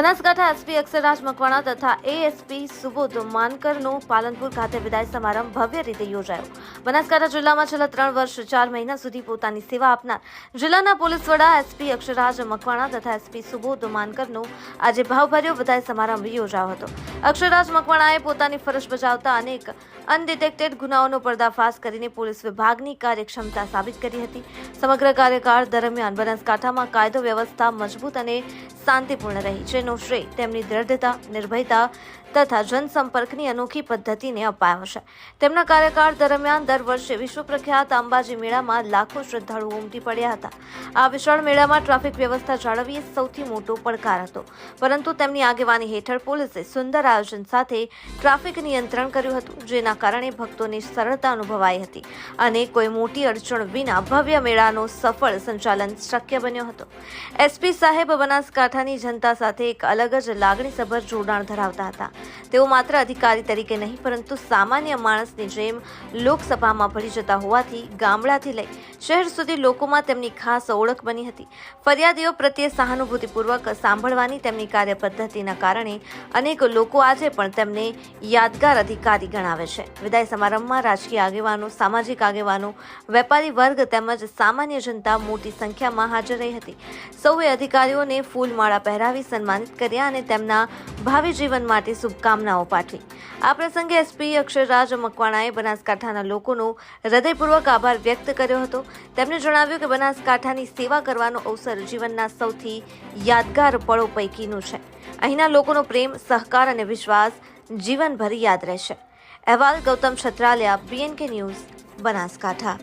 Banaskantha SP અક્ષરરાજ Makwana તથા ASP Subodh માનકરનો Palanpur ખાતે વિદાય સમારંભ ભવ્ય રીતે યોજાયો. બનાસકાંઠા જિલ્લામાં છેલ્લા ત્રણ વર્ષ ચાર મહિના સુધી પોતાની સેવા આપનાર જિલ્લાના પોલીસ વડા એસપી અક્ષરરાજ મકવાણા તથા એસપી સુબોધ માનકરનો આજે ભાવભર્યો વિદાય સમારંભ યોજાયો હતો. અક્ષરરાજ મકવાણાએ પોતાની ફરજ બજાવતા અનેક અનડિટેક્ટેડ ગુનાઓનો પર્દાફાશ કરીને પોલીસ વિભાગની કાર્યક્ષમતા સાબિત કરી હતી. સમગ્ર કાર્યકાળ દરમિયાન બનાસકાંઠામાં કાયદો વ્યવસ્થા મજબૂત અને શાંતિપૂર્ણ રહી જેનો શ્રેય, તેમની દ્રઢતા, નિર્ભયતા તથા જનસંપર્કની અનોખી પદ્ધતિને અપાયો છે. તેમના કાર્યકાળ દરમિયાન દર વર્ષે વિશ્વ પ્રખ્યાત અંબાજી મેળામાં લાખો શ્રદ્ધાળુઓ ઉમટી પડ્યા હતા. આ વિશાળ મેળામાં ટ્રાફિક વ્યવસ્થા જાળવવી સૌથી મોટો પડકાર હતો. પરંતુ તેમની આગેવાની હેઠળ પોલીસે સુંદર આયોજન સાથે ટ્રાફિક નિયંત્રણ કર્યું હતું, જેના કારણે ભક્તોને સરળતા અનુભવાઈ હતી અને કોઈ મોટી અડચણ વિના ભવ્ય મેળાનો સફળ સંચાલન શક્ય બન્યો હતો. એસપી સાહેબ બનાસકાંઠાની જનતા સાથે એક અલગ જ લાગણીસભર જોડાણ ધરાવતા હતા. તેઓ માત્ર અધિકારી તરીકે નહીં, પરંતુ સામાન્ય માણસની જેમ લોકસભામાં ભળી જતા હોવાથી ગામડાથી લઈ શહેર સુધી લોકોમાં તેમની ખાસ ઓળખ બની હતી. ફરિયાદીઓ પ્રત્યે સહાનુભૂતિપૂર્વક સાંભળવાની તેમની કાર્યપદ્ધતિના કારણે અનેક લોકો આજે પણ તેમને યાદગાર અધિકારી ગણાવે છે. વિદાય સમારંભમાં રાજકીય આગેવાનો, સામાજિક આગેવાનો, વેપારી વર્ગ તેમજ સામાન્ય જનતા મોટી સંખ્યામાં હાજર રહી હતી. સૌએ અધિકારીઓને ફૂલમાળા પહેરાવી સન્માનિત કર્યા અને તેમના ભાવિ જીવન માટે શુભકામનાઓ પાઠવી. આ પ્રસંગે એસપી અક્ષરરાજ મકવાણાએ બનાસકાંઠાના લોકોનો હૃદયપૂર્વક આભાર વ્યક્ત કર્યો હતો. તેમણે જણાવ્યું કે બનાસકાંઠાની સેવા કરવાનો અવસર જીવનના સૌથી યાદગાર પળો પૈકીનું છે. અહીંના લોકોનો પ્રેમ, સહકાર અને વિશ્વાસ જીવનભર યાદ રહેશે. અહેવાલ ગૌતમ છત્રાલિયા બીએનકે ન્યૂઝ બનાસકાંઠા.